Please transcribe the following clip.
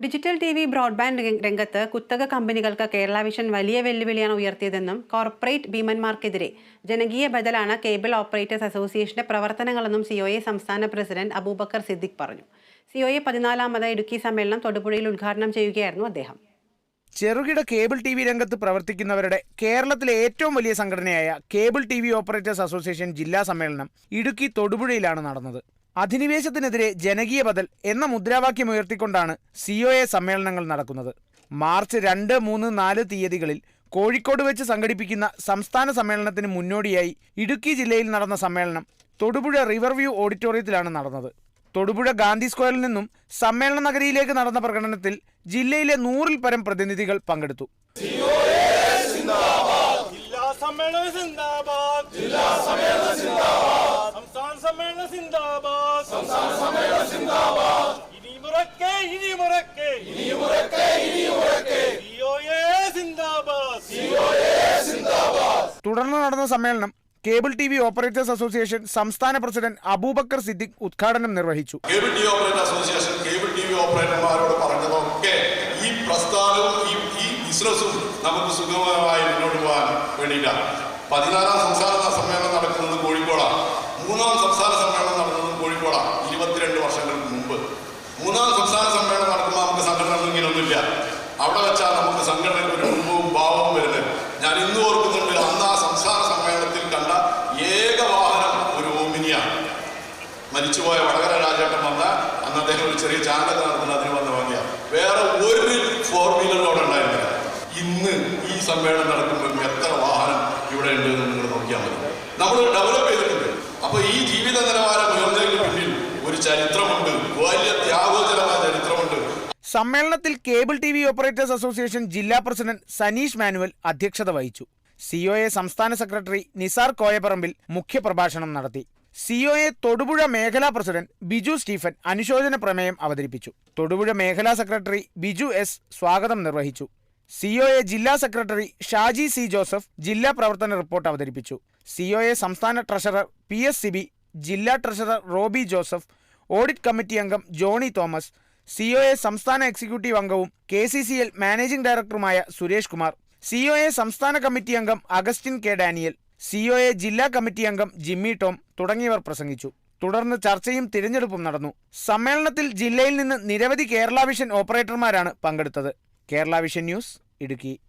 Digital T V broadband രംഗ- രംഗത്ത് കുത്തക കമ്പനികൾക്ക് കേരള വിഷൻ വലിയ വെല്ലുവിളിയാണ് ഉയർത്തിയതെന്നും കോർപ്പറേറ്റ് ഭീമന്മാർക്കെതിരെ ജനകീയ ബദലാണ് കേബിൾ ഓപ്പറേറ്റേഴ്സ് അസോസിയേഷന്റെ പ്രവർത്തനങ്ങളെന്നും സിഒഎ സംസ്ഥാന പ്രസിഡന്റ് അബൂബക്കർ സിദ്ദിഖ് പറഞ്ഞു. സിഒഎ പതിനാലാമത് ഇടുക്കി സമ്മേളനം തൊടുപുഴയിൽ ഉദ്ഘാടനം ചെയ്യുകയായിരുന്നു അദ്ദേഹം. ചെറുകിട കേബിൾ ടി വി രംഗത്ത് പ്രവർത്തിക്കുന്നവരുടെ കേരളത്തിലെ ഏറ്റവും വലിയ സംഘടനയായ cable T V operators association ജില്ലാ സമ്മേളനം ഇടുക്കി തൊടുപുഴയിലാണ് നടന്നത്. അധിനിവേശത്തിനെതിരെ ജനകീയ ബദൽ എന്ന മുദ്രാവാക്യം ഉയർത്തിക്കൊണ്ടാണ് സിഒഎ സമ്മേളനങ്ങൾ നടക്കുന്നത്. മാർച്ച് രണ്ട് മൂന്ന് നാല് തീയതികളിൽ കോഴിക്കോട് വെച്ച് സംഘടിപ്പിക്കുന്ന സംസ്ഥാന സമ്മേളനത്തിന് മുന്നോടിയായി ഇടുക്കി ജില്ലയിൽ നടന്ന സമ്മേളനം തൊടുപുഴ റിവർവ്യൂ ഓഡിറ്റോറിയത്തിലാണ് നടന്നത്. തൊടുപുഴ ഗാന്ധി സ്ക്വയറിൽ നിന്നും സമ്മേളന നഗരിയിലേക്ക് നടന്ന പ്രകടനത്തിൽ ജില്ലയിലെ നൂറിൽ പരം പ്രതിനിധികൾ പങ്കെടുത്തു. ജില്ലാ സമ്മേളന തുടർന്ന് നടന്ന സമ്മേളനം cable T V operators association സംസ്ഥാന പ്രസിഡന്റ് അബൂബക്കർ സിദ്ദിഖ് ഉദ്ഘാടനം നിർവഹിച്ചു. Cable T V operator association cable T V ഓപ്പറേറ്റർമാരോട് പറഞ്ഞതൊക്കെ ഈ പ്രസ്ഥാനവും ഈ ഈ ബിസിനസ്സും നമുക്ക് സുഗമമായി മുന്നോട്ട് പോകാൻ വേണ്ടിയിട്ടാണ്. പതിനാലാം സംസ്ഥാന സമ്മേളനം നടക്കുന്നത് കോഴിക്കോടാണ്. മൂന്നാം സംസ്ഥാന സമ്മേളനം നടന്നത് കോഴിക്കോടാണ് ഇരുപത്തിരണ്ട് വർഷങ്ങൾക്ക് മുമ്പ് മൂന്നാം സംസ്ഥാന സമ്മേളനം നടക്കുമ്പോൾ നമുക്ക് സംഘടന ഇങ്ങനെയൊന്നുമില്ല അവിടെ വെച്ചാൽ നമുക്ക് സംഘടനയ്ക്ക് ഒരു രൂപവും ഭാവവും വരുന്നത്. ഞാൻ ഇന്ന് ഓർക്കുന്നുണ്ട് അന്ന് ആ സംസ്ഥാന സമ്മേളനത്തിൽ കണ്ട ഏക വാഹനം ഒരു ഓമിനിയാണ് മരിച്ചുപോയ വടകര രാജേട്ടൻ വന്ന അന്ന് അദ്ദേഹം ഒരു ചെറിയ ചാനൽ നടത്തുന്ന അതിന് വന്ന് വാങ്ങിയ. വേറെ ഒരു ഫോർ വീലർ അവിടെ ഉണ്ടായിരുന്നില്ല. ഇന്ന് ഈ സമ്മേളനം നടക്കുമ്പോൾ എത്ര വാഹനം ഇവിടെ ഉണ്ട് എന്ന് നിങ്ങൾ നോക്കിയാൽ മതി. നമ്മൾ ഡെവലപ്പ് ചെയ്തിട്ടുണ്ട്. അപ്പൊ ഈ ജീവിത നിലവാരം സമ്മേളനത്തിൽ cable T V operators association ജില്ലാ പ്രസിഡന്റ് സനീഷ് മാനുവൽ അധ്യക്ഷത വഹിച്ചു. സിഒഎ സംസ്ഥാന സെക്രട്ടറി നിസാർ കോയപ്പറമ്പിൽ മുഖ്യപ്രഭാഷണം നടത്തി. സിഒഎ തൊടുപുഴ മേഖലാ പ്രസിഡന്റ് ബിജു സ്റ്റീഫൻ അനുശോചന പ്രമേയം അവതരിപ്പിച്ചു. തൊടുപുഴ മേഖലാ സെക്രട്ടറി ബിജു എസ് സ്വാഗതം നിർവഹിച്ചു. സിഒഎ ജില്ലാ സെക്രട്ടറി ഷാജി സി ജോസഫ് ജില്ലാ പ്രവർത്തന റിപ്പോർട്ട് അവതരിപ്പിച്ചു. സിഒഎ സംസ്ഥാന ട്രഷറർ പി എസ് സിബി ജില്ലാ treasurer Roby Joseph audit committee അംഗം ജോണി തോമസ് സിഒഎ സംസ്ഥാന എക്സിക്യൂട്ടീവ് അംഗവും K C C L managing ഡയറക്ടറുമായ സുരേഷ് കുമാർ സിഒഎ സംസ്ഥാന കമ്മിറ്റി അംഗം അഗസ്റ്റിൻ കെ ഡാനിയൽ സിഒഎ ജില്ലാ കമ്മിറ്റി അംഗം ജിമ്മി ടോം തുടങ്ങിയവർ പ്രസംഗിച്ചു. തുടർന്ന് ചർച്ചയും തിരഞ്ഞെടുപ്പും നടന്നു. സമ്മേളനത്തിൽ ജില്ലയിൽ നിന്ന് നിരവധി കേരള വിഷൻ ഓപ്പറേറ്റർമാരാണ് പങ്കെടുത്തത്. Kerala vision news Idukki.